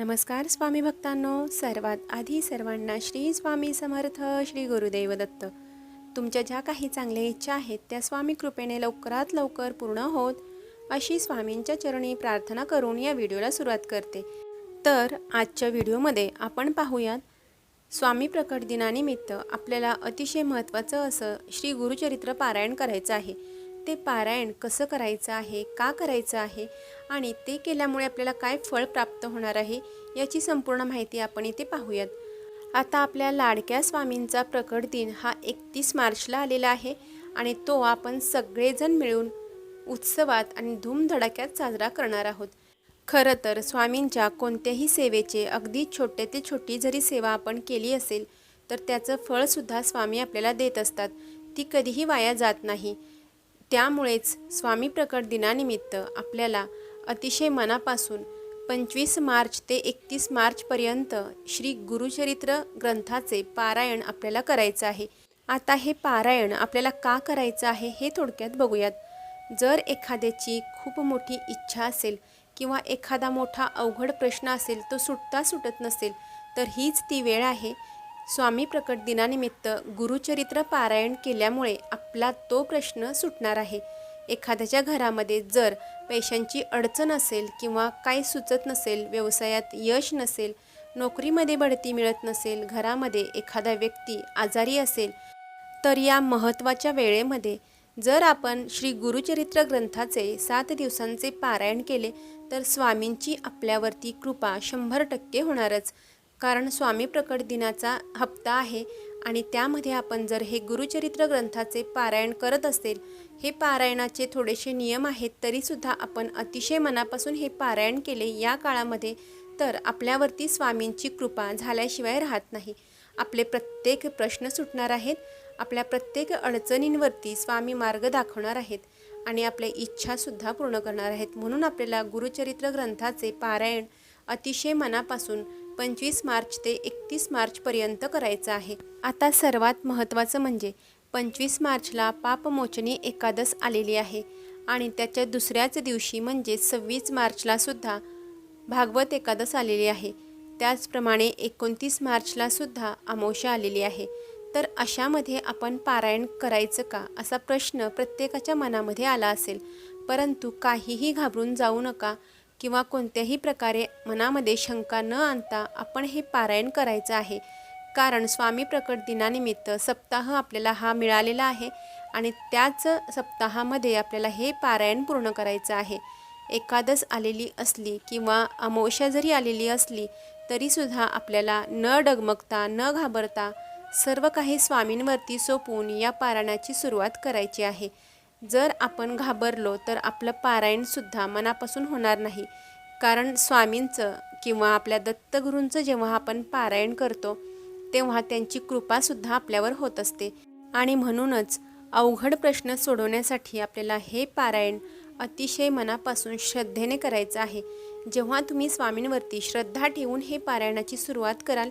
नमस्कार स्वामी भक्तांनो सर्वात आधी सर्वांना श्री स्वामी समर्थ श्री गुरुदेव दत्त. तुमच्या ज्या काही चांगल्या इच्छा आहेत त्या स्वामी कृपेने लवकरात लवकर पूर्ण होत अशी स्वामींच्या चरणी प्रार्थना करून या व्हिडिओला सुरुवात करते. तर आजच्या व्हिडिओमध्ये आपण पाहूयात स्वामी प्रकट दिनानिमित्त आपल्याला अतिशय महत्त्वाचं असं श्री गुरुचरित्र पारायण करायचं आहे. ते पारायण कसं करायचं आहे का करायचं आहे आणि ते केल्यामुळे आपल्याला काय फळ प्राप्त होणार आहे याची संपूर्ण माहिती आपण इथे पाहूयात. आता आपल्या लाडक्या स्वामींचा प्रकट दिन हा एकतीस मार्चला आलेला आहे आणि तो आपण सगळेजण मिळून उत्सवात आणि धूमधडाक्यात साजरा करणार आहोत. खरं तर स्वामींच्या कोणत्याही सेवेचे अगदी छोटे ते छोटी जरी सेवा आपण केली असेल तर त्याचं फळसुद्धा स्वामी आपल्याला देत असतात. ती कधीही वाया जात नाही. त्यामुळेच स्वामी प्रकट दिनानिमित्त आपल्याला अतिशय मनापासून पंचवीस मार्च ते एकतीस मार्चपर्यंत श्री गुरुचरित्र ग्रंथाचे पारायण आपल्याला करायचं आहे. आता हे पारायण आपल्याला का करायचं आहे हे थोडक्यात बघूयात. जर एखाद्याची खूप मोठी इच्छा असेल किंवा एखादा मोठा अवघड प्रश्न असेल तो सुटता सुटत नसेल तर हीच ती वेळ आहे स्वामी प्रकट दिनानिमित्त गुरुचरित्र पारायण केल्यामुळे आपला तो प्रश्न सुटणार आहे. एखाद्याच्या घरामध्ये जर पैशांची अडचण असेल किंवा काही सुचत नसेल व्यवसायात यश नसेल नोकरीमध्ये बढती मिळत नसेल घरामध्ये एखादा व्यक्ती आजारी असेल तर या महत्त्वाच्या वेळेमध्ये जर आपण श्री गुरुचरित्र ग्रंथाचे सात दिवसांचे पारायण केले तर स्वामींची आपल्यावरती कृपा शंभर टक्के होणारच. कारण स्वामी प्रकट दिनाचा हप्ता आहे आणि त्यामध्ये आपण जर हे गुरुचरित्र ग्रंथाचे पारायण करत असेल हे पारायणाचे थोडेसे नियम आहेत तरीसुद्धा आपण अतिशय मनापासून हे पारायण केले या काळामध्ये तर आपल्यावरती स्वामींची कृपा झाल्याशिवाय राहत नाही. आपले प्रत्येक प्रश्न सुटणार आहेत आपल्या प्रत्येक अडचणींवरती स्वामी मार्ग दाखवणार आहेत आणि आपल्या इच्छासुद्धा पूर्ण करणार आहेत. म्हणून आपल्याला गुरुचरित्र ग्रंथाचे पारायण अतिशय मनापासून पंचवीस मार्च ते एकतीस मार्चपर्यंत करायचं आहे. आता सर्वात महत्त्वाचं म्हणजे पंचवीस मार्चला पापमोचनी एकादस आलेली आहे आणि त्याच्या दुसऱ्याच दिवशी म्हणजे सव्वीस मार्चला सुद्धा भागवत एकादस आलेली आहे. त्याचप्रमाणे एकोणतीस मार्चला सुद्धा अमावस्या आलेली आहे. तर अशामध्ये आपण पारायण करायचं का असा प्रश्न प्रत्येकाच्या मनामध्ये आला असेल. परंतु काहीही घाबरून जाऊ नका. किंवा कोणत्याही प्रकारे मनामध्ये शंका न आणता आपण हे पारायण करायचं आहे. कारण स्वामी प्रकट दिनानिमित्त सप्ताह आपल्याला हा मिळालेला आहे आणि त्याच सप्ताहामध्ये आपल्याला हे पारायण पूर्ण करायचं आहे. एकादश आलेली असली किंवा अमावस्या जरी आलेली असली तरीसुद्धा आपल्याला न डगमगता न घाबरता सर्व काही स्वामींवरती सोपवून या पारायणाची सुरुवात करायची आहे. जर आपण घाबरलो तर आपलं पारायणसुद्धा मनापासून होणार नाही. कारण स्वामींचं किंवा आपल्या दत्तगुरूंचं जेव्हा आपण पारायण करतो तेव्हा त्यांची कृपासुद्धा आपल्यावर होत असते. आणि म्हणूनच अवघड प्रश्न सोडवण्यासाठी आपल्याला हे पारायण अतिशय मनापासून श्रद्धेने करायचं आहे. जेव्हा तुम्ही स्वामींवरती श्रद्धा ठेवून हे पारायणाची सुरुवात कराल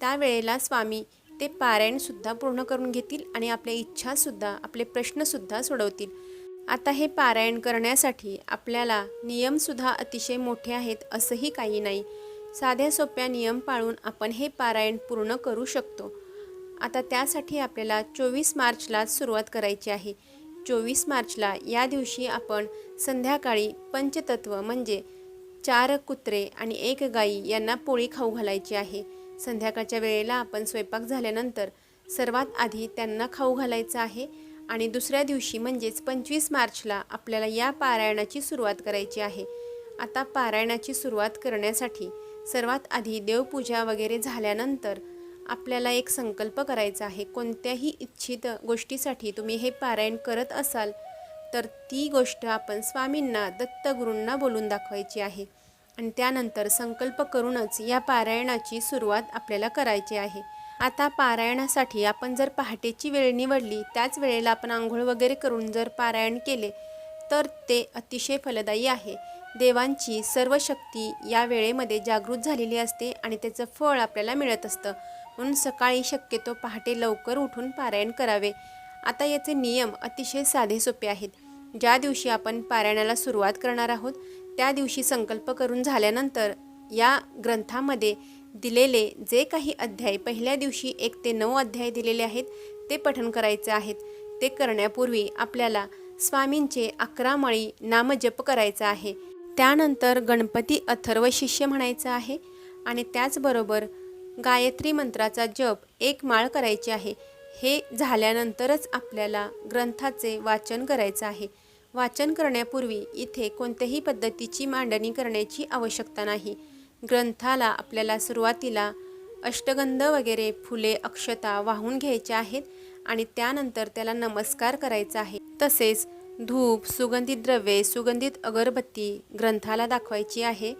त्यावेळेला स्वामी ते पारायणसुद्धा पूर्ण करून घेतील आणि आपल्या इच्छासुद्धा आपले प्रश्नसुद्धा सोडवतील. आता हे पारायण करण्यासाठी आपल्याला नियमसुद्धा अतिशय मोठे आहेत असंही काही नाही. साध्या सोप्या नियम पाळून आपण हे पारायण पूर्ण करू शकतो. आता त्यासाठी आपल्याला चोवीस मार्चला सुरुवात करायची आहे. चोवीस मार्चला या दिवशी आपण संध्याकाळी पंचतत्व म्हणजे चार कुत्रे आणि एक गाई यांना पोळी खाऊ घालायची आहे. संध्याकाळच्या वेळेला आपण स्वयंपाक झाल्यानंतर सर्वात आधी त्यांना खाऊ घालायचं आहे आणि दुसऱ्या दिवशी म्हणजेच पंचवीस मार्चला आपल्याला या पारायणाची सुरुवात करायची आहे. आता पारायणाची सुरुवात करण्यासाठी सर्वात आधी देवपूजा वगैरे झाल्यानंतर आपल्याला एक संकल्प करायचा आहे. कोणत्याही इच्छित गोष्टीसाठी तुम्ही हे पारायण करत असाल तर ती गोष्ट आपण स्वामींना दत्तगुरूंना बोलून दाखवायची आहे. आणि त्यानंतर संकल्प करूनच या पारायणाची सुरुवात आपल्याला करायची आहे. आता पारायणासाठी आपण जर पहाटेची वेळ निवडली त्याच वेळेला आपण आंघोळ वगैरे करून जर पारायण केले तर ते अतिशय फलदायी आहे. देवांची सर्व शक्ती या वेळेमध्ये जागृत झालेली असते आणि त्याचं फळ आपल्याला मिळत असतं. म्हणून सकाळी शक्यतो पहाटे लवकर उठून पारायण करावे. आता याचे नियम अतिशय साधे सोपे आहेत. ज्या दिवशी आपण पारायणाला सुरुवात करणार आहोत त्या दिवशी संकल्प करून झाल्यानंतर या ग्रंथामध्ये दिलेले जे काही अध्याय पहिल्या दिवशी एक ते नऊ अध्याय दिलेले आहेत ते पठण करायचे आहेत. ते करण्यापूर्वी आपल्याला स्वामींचे अकरा मळी नामजप करायचा आहे. त्यानंतर गणपती अथर्व शिष्य म्हणायचं आहे आणि त्याचबरोबर गायत्री मंत्राचा जप एक माळ करायची आहे. हे झाल्यानंतरच आपल्याला ग्रंथाचे वाचन करायचं आहे. वाचन करण्यापूर्वी इथे कोणत्याही पद्धतीची मांडणी करण्याची आवश्यकता नाही. ग्रंथाला आपल्याला सुरुवातीला अष्टगंध वगैरे फुले अक्षता वाहून घ्यायच्या आहेत आणि त्यानंतर त्याला नमस्कार करायचा आहे. तसेच धूप सुगंधित द्रव्ये सुगंधित अगरबत्ती ग्रंथाला दाखवायची आहे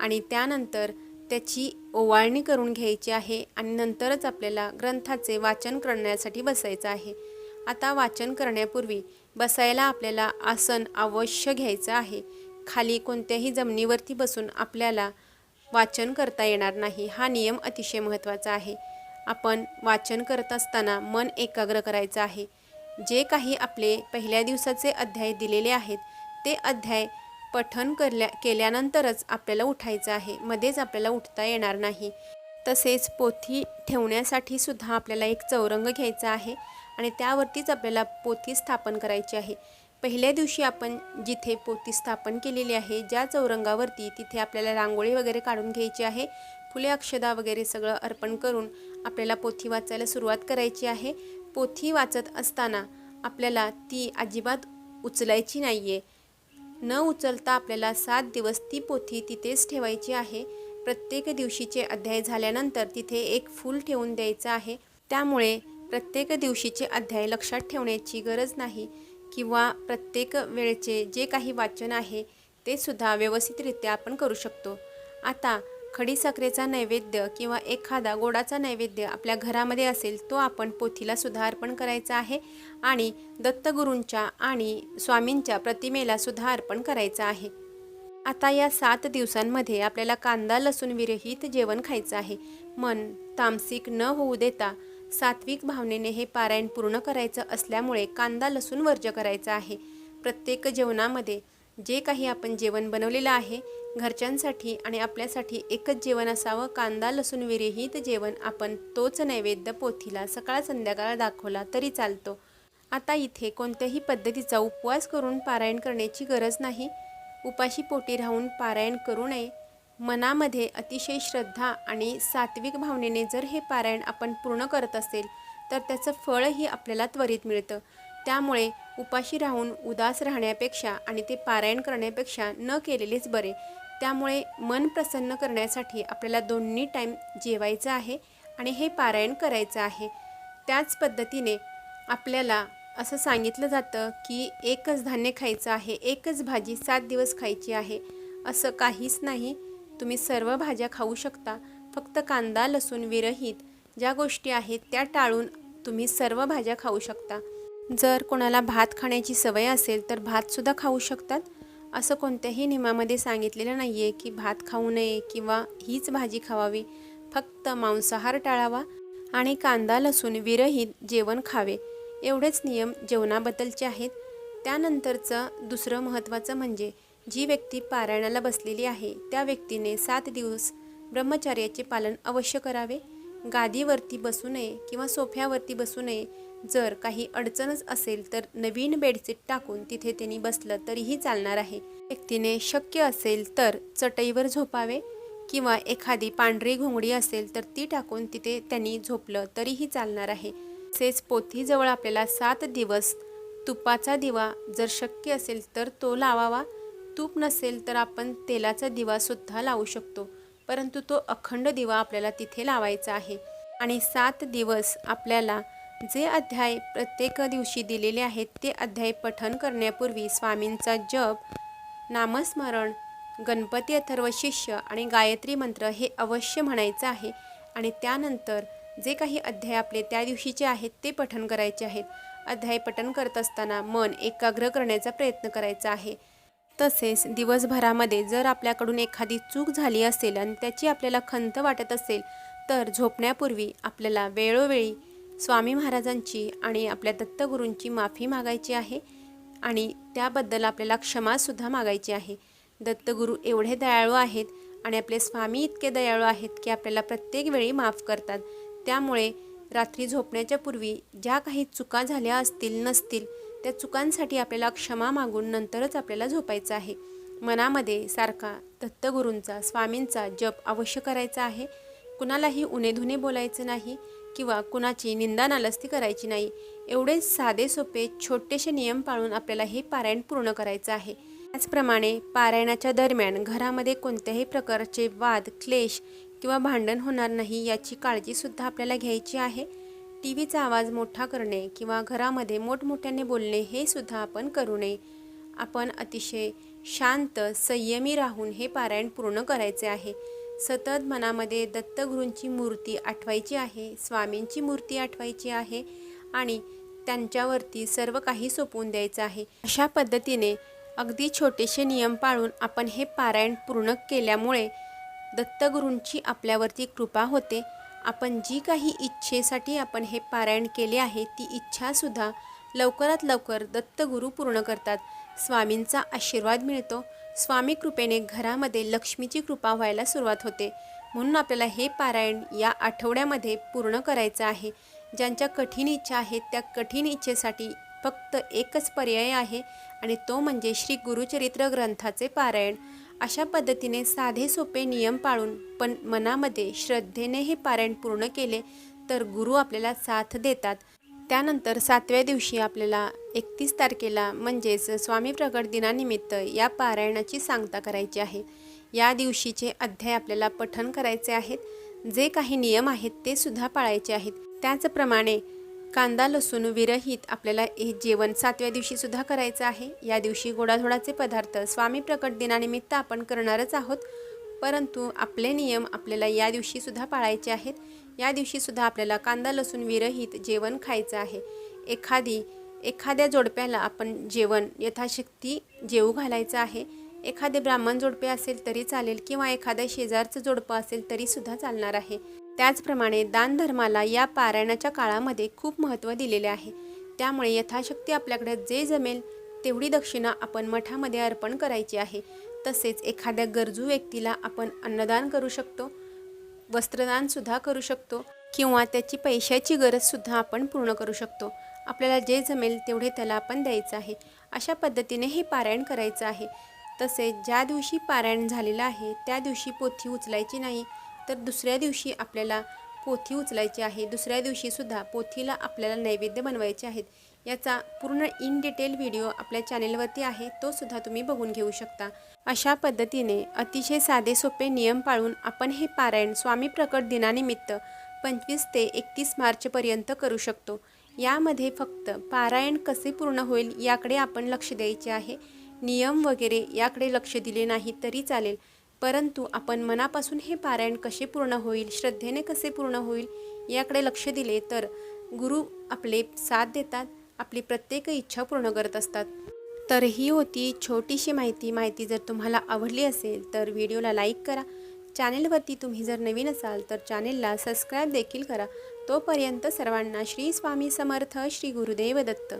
आणि त्यानंतर त्याची ओवाळणी करून घ्यायची आहे आणि नंतरच आपल्याला ग्रंथाचे वाचन करण्यासाठी बसायचं आहे. आता वाचन करण्यापूर्वी बसायला आपल्याला आसन अवश्य घ्यायचं आहे. खाली कोणत्याही जमिनीवरती बसून आपल्याला वाचन करता येणार नाही. हा नियम अतिशय महत्त्वाचा आहे. आपण वाचन करत असताना मन एकाग्र करायचं आहे. जे काही आपले पहिल्या दिवसाचे अध्याय दिलेले आहेत ते अध्याय पठन करल्या केल्यानंतरच आपल्याला उठायचं आहे. मध्येच आपल्याला उठता येणार नाही. तसेच पोथी ठेवण्यासाठी सुद्धा आपल्याला एक चौरंग घ्यायचा आहे. आणि त्यावरतीच आपल्याला पोथी स्थापन करायची आहे. पहिल्या दिवशी आपण जिथे पोथी स्थापन केलेली आहे ज्या चौरंगावरती तिथे आपल्याला रांगोळी वगैरे काढून घ्यायची आहे फुले अक्षदा वगैरे सगळं अर्पण करून आपल्याला पोथी वाचायला सुरुवात करायची आहे. पोथी वाचत असताना आपल्याला ती अजिबात उचलायची नाही आहे न उचलता आपल्याला सात दिवस ती पोथी तिथेच ठेवायची आहे. प्रत्येक दिवशीचे अध्याय झाल्यानंतर तिथे एक फूल ठेवून द्यायचं आहे. त्यामुळे प्रत्येक दिवशीचे अध्याय लक्षात ठेवण्याची गरज नाही किंवा प्रत्येक वेळचे जे काही वाचन आहे ते सुद्धा व्यवस्थितरित्या आपण करू शकतो. आता खडीसाखरेचा नैवेद्य किंवा एखादा गोडाचा नैवेद्य आपल्या घरामध्ये असेल तो आपण पोथीला सुद्धा अर्पण करायचा आहे आणि दत्तगुरूंच्या आणि स्वामींच्या प्रतिमेला सुद्धा अर्पण करायचं आहे. आता या सात दिवसांमध्ये आपल्याला कांदा लसूण विरहित जेवण खायचं आहे. मन तामसिक न होऊ देता सात्विक भावनेने हे पारायण पूर्ण करायचं असल्यामुळे कांदा लसूण वर्ज करायचं आहे. प्रत्येक जेवणामध्ये जे काही आपण जेवण बनवलेलं आहे घरच्यांसाठी आणि आपल्यासाठी एकच जेवण असावं. कांदा लसूण विरहित जेवण आपण तोच नैवेद्य पोथीला सकाळ संध्याकाळ दाखवला तरी चालतो. आता इथे कोणत्याही पद्धतीचा उपवास करून पारायण करण्याची गरज नाही. उपाशी पोटी राहून पारायण करू नये. मनामध्ये अतिशय श्रद्धा आणि सात्विक भावनेने जर हे पारायण आपण पूर्ण करत असेल तर त्याचं फळही आपल्याला त्वरित मिळतं. त्यामुळे उपाशी राहून उदास राहण्यापेक्षा आणि ते पारायण करण्यापेक्षा न केलेलेच बरे. त्यामुळे मन प्रसन्न करण्यासाठी आपल्याला दोन्ही टाईम जेवायचं आहे आणि हे पारायण करायचं आहे. त्याच पद्धतीने आपल्याला असं सांगितलं जातं की एकच धान्य खायचं आहे एकच भाजी सात दिवस खायची आहे असं काहीच नाही. तुम्ही सर्व भाज्या खाऊ शकता. फक्त कांदा लसूण विरहित ज्या गोष्टी आहेत त्या टाळून तुम्ही सर्व भाज्या खाऊ शकता. जर कोणाला भात खाण्याची सवय असेल तर भातसुद्धा खाऊ शकतात. असं कोणत्याही नियमामध्ये सांगितलेलं नाही आहे की भात खाऊ नये किंवा हीच भाजी खावावी. फक्त मांसाहार टाळावा आणि कांदा लसूण विरहित जेवण खावे. एवढेच नियम जेवणाबद्दलचे आहेत. त्यानंतरचं दुसरं महत्त्वाचं म्हणजे जी व्यक्ती पारायणाला बसलेली आहे त्या व्यक्तीने सात दिवस ब्रह्मचर्याचे पालन अवश्य करावे. गादीवरती बसू नये किंवा सोफ्यावरती बसू नये. जर काही अडचणच असेल तर नवीन बेडशीट टाकून तिथे त्यांनी बसलं तरीही चालणार आहे. व्यक्तीने शक्य असेल तर चटईवर झोपावे किंवा एखादी पांढरी घोंगडी असेल तर ती टाकून तिथे त्यांनी झोपलं तरीही चालणार आहे. तसेच पोथीजवळ आपल्याला सात दिवस तुपाचा दिवा जर शक्य असेल तर तो लावावा. तूप नसेल तर आपण तेलाचा दिवासुद्धा लावू शकतो परंतु तो अखंड दिवा आपल्याला तिथे लावायचा आहे. आणि सात दिवस आपल्याला जे अध्याय प्रत्येक दिवशी दिलेले आहेत ते अध्याय पठन करण्यापूर्वी स्वामींचा जप नामस्मरण गणपती अथर्व शिष्य आणि गायत्री मंत्र हे अवश्य म्हणायचं आहे. आणि त्यानंतर जे काही अध्याय आपले त्या दिवशीचे आहेत ते पठन करायचे आहेत. अध्याय पठन करत असताना मन एकाग्र करण्याचा प्रयत्न करायचा आहे. तसेच दिवसभरामध्ये जर आपल्याकडून एखादी चूक झाली असेल आणि त्याची आपल्याला खंत वाटत असेल तर झोपण्यापूर्वी आपल्याला वेळोवेळी स्वामी महाराजांची आणि आपल्या दत्तगुरूंची माफी मागायची आहे आणि त्याबद्दल आपल्याला क्षमासुद्धा मागायची आहे. दत्तगुरू एवढे दयाळू आहेत आणि आपले स्वामी इतके दयाळू आहेत की आपल्याला प्रत्येक वेळी माफ करतात. त्यामुळे रात्री झोपण्याच्या पूर्वी ज्या काही चुका झाल्या असतील नसतील त्या चुकांसाठी आपल्याला क्षमा मागून नंतरच आपल्याला झोपायचं आहे. मनामध्ये सारखा दत्तगुरूंचा स्वामींचा जप अवश्य करायचा आहे. कुणालाही उनेधुने बोलायचं नाही किंवा कुणाची निंदा नालस्ती करायची नाही. एवढे साधे सोपे छोटेसे नियम पाळून आपल्याला हे पारायण पूर्ण करायचं आहे. त्याचप्रमाणे पारायणाच्या दरम्यान घरामध्ये कोणत्याही प्रकारचे वाद क्लेश किंवा भांडण होणार नाही याची काळजीसुद्धा आपल्याला घ्यायची आहे. टी व्हीचा आवाज मोठा करणे किंवा घरामध्ये मोठमोठ्याने बोलणे हे सुद्धा आपण करू नये. आपण अतिशय शांत संयमी राहून हे पारायण पूर्ण करायचे आहे. सतत मनामध्ये दत्तगुरूंची मूर्ती आठवायची आहे स्वामींची मूर्ती आठवायची आहे आणि त्यांच्यावरती सर्व काही सोपवून द्यायचं आहे. अशा पद्धतीने अगदी छोटेसे नियम पाळून आपण हे पारायण पूर्ण केल्यामुळे दत्तगुरूंची आपल्यावरती कृपा होते. आपण जी काही इच्छेसाठी आपण हे पारायण केले आहे ती इच्छासुद्धा लवकरात लवकर दत्तगुरू पूर्ण करतात. स्वामींचा आशीर्वाद मिळतो. स्वामी कृपेने घरामध्ये लक्ष्मीची कृपा व्हायला सुरुवात होते. म्हणून आपल्याला हे पारायण या आठवड्यामध्ये पूर्ण करायचं आहे. ज्यांच्या कठीण इच्छा आहेत त्या कठीण इच्छेसाठी फक्त एकच पर्याय आहे आणि तो म्हणजे श्री गुरुचरित्र ग्रंथाचे पारायण. अशा पद्धतीने साधे सोपे नियम पाळून पण मनामध्ये श्रद्धेने हे पारायण पूर्ण केले तर गुरु आपल्याला साथ देतात. त्यानंतर सातव्या दिवशी आपल्याला एकतीस तारखेला म्हणजेच स्वामी प्रकट दिनानिमित्त या पारायणाची सांगता करायची आहे. या दिवशीचे अध्याय आपल्याला पठन करायचे आहेत. जे काही नियम आहेत ते सुद्धा पाळायचे आहेत. त्याचप्रमाणे कांदा लसूण विरहित आपल्याला हे जेवण सातव्या दिवशीसुद्धा करायचं आहे. या दिवशी गोडाधोडाचे पदार्थ स्वामी प्रकट दिनानिमित्त आपण करणारच आहोत. परंतु आपले नियम आपल्याला या दिवशीसुद्धा पाळायचे आहेत. या दिवशीसुद्धा आपल्याला कांदा लसूण विरहित जेवण खायचं आहे. एखादी एखाद्या जोडप्याला आपण जेवण यथाशक्ती जेवू घालायचं आहे. एखादे ब्राह्मण जोडपे असेल तरी चालेल किंवा एखाद्या शेजारचं जोडपं असेल तरीसुद्धा चालणार आहे. त्याचप्रमाणे दानधर्माला या पारायणाच्या काळामध्ये खूप महत्त्व दिलेले आहे. त्यामुळे यथाशक्ती आपल्याकडे जे जमेल तेवढी दक्षिणा आपण मठामध्ये अर्पण करायची आहे. तसेच एखाद्या गरजू व्यक्तीला आपण अन्नदान करू शकतो वस्त्रदानसुद्धा करू शकतो किंवा त्याची पैशाची गरजसुद्धा आपण पूर्ण करू शकतो. आपल्याला जे जमेल तेवढे त्याला आपण द्यायचं आहे. अशा पद्धतीने हे पारायण करायचं आहे. तसेच ज्या दिवशी पारायण झालेलं आहे त्या दिवशी पोथी उचलायची नाही. तर दुसऱ्या दिवशी आपल्याला पोथी उचलायची आहे. दुसऱ्या दिवशीसुद्धा पोथीला आपल्याला नैवेद्य बनवायचे आहेत. याचा पूर्ण इन डिटेल व्हिडिओ आपल्या चॅनेलवरती आहे. तो सुद्धा तुम्ही बघून घेऊ शकता. अशा पद्धतीने अतिशय साधे सोपे नियम पाळून आपण हे पारायण स्वामी प्रकट दिनानिमित्त पंचवीस ते एकतीस मार्चपर्यंत करू शकतो. यामध्ये फक्त पारायण कसे पूर्ण होईल याकडे आपण लक्ष द्यायचे आहे. नियम वगैरे याकडे लक्ष दिले नाही तरी चालेल. परंतु आपण मनापासून हे पारायण कसे पूर्ण होईल श्रद्धेने कसे पूर्ण होईल याकडे लक्ष दिले तर गुरु आपले साथ देतात आपली प्रत्येक इच्छा पूर्ण करत असतात. तर ही होती छोटीशी माहिती. माहिती जर तुम्हाला आवडली असेल तर व्हिडिओला लाईक करा. चॅनेलवरती तुम्ही जर नवीन असाल तर चॅनेलला सबस्क्राईब देखील करा. तोपर्यंत सर्वांना श्री स्वामी समर्थ श्री गुरुदेव दत्त.